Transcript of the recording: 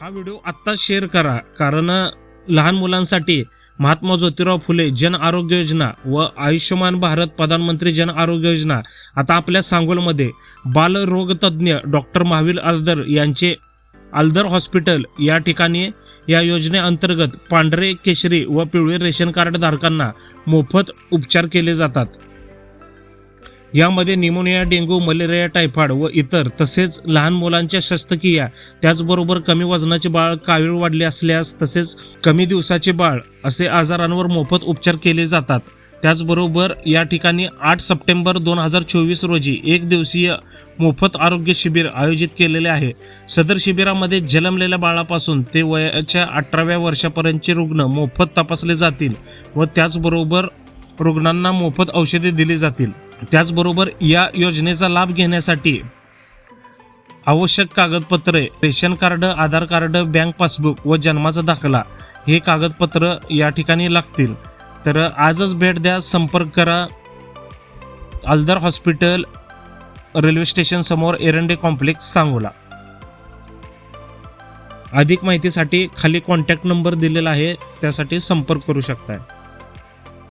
हा व्हिडिओ आत्ताच शेअर करा. कारण लहान मुलांसाठी महात्मा ज्योतिराव फुले जन आरोग्य योजना व आयुष्यमान भारत प्रधानमंत्री जन आरोग्य योजना आता आपल्या सांगोलमध्ये बालरोगतज्ञ डॉक्टर महावीर अलदर यांचे अलदर हॉस्पिटल या ठिकाणी या योजनेअंतर्गत पांढरे केशरी व पिवळे रेशन कार्ड धारकांना मोफत उपचार केले जातात. यामध्ये निमोनिया डेंग्यू मलेरिया टायफॉइड व इतर तसेच लहान मुलांच्या शस्त्रक्रिया. त्याचबरोबर कमी वजनाचे बाळ कावीळ वाढले असल्यास तसेच कमी दिवसाचे बाळ असे आजारांवर मोफत उपचार केले जातात. त्याचबरोबर या ठिकाणी आठ सप्टेंबर दोन हजार चोवीस रोजी एक दिवसीय मोफत आरोग्य शिबिर आयोजित केलेले आहे. सदर शिबिरामध्ये जन्मलेल्या बाळापासून ते वयाच्या अठराव्या वर्षापर्यंतचे रुग्ण मोफत तपासले जातील व त्याचबरोबर रुग्णांना मोफत औषधे दिली जातील. त्याचबरोबर या योजनेचा लाभ घेण्यासाठी आवश्यक कागदपत्रे ration card Aadhaar card bank passbook व जन्माचा दाखला हे कागदपत्र या ठिकाणी लागतील. तर आजच भेट द्या. संपर्क करा. अलदर हॉस्पिटल रेल्वे स्टेशन समोर एरंडे कॉम्प्लेक्स सांगोला. अधिक माहितीसाठी खाली कॉन्टॅक्ट नंबर दिलेला आहे त्यासाठी संपर्क करू शकता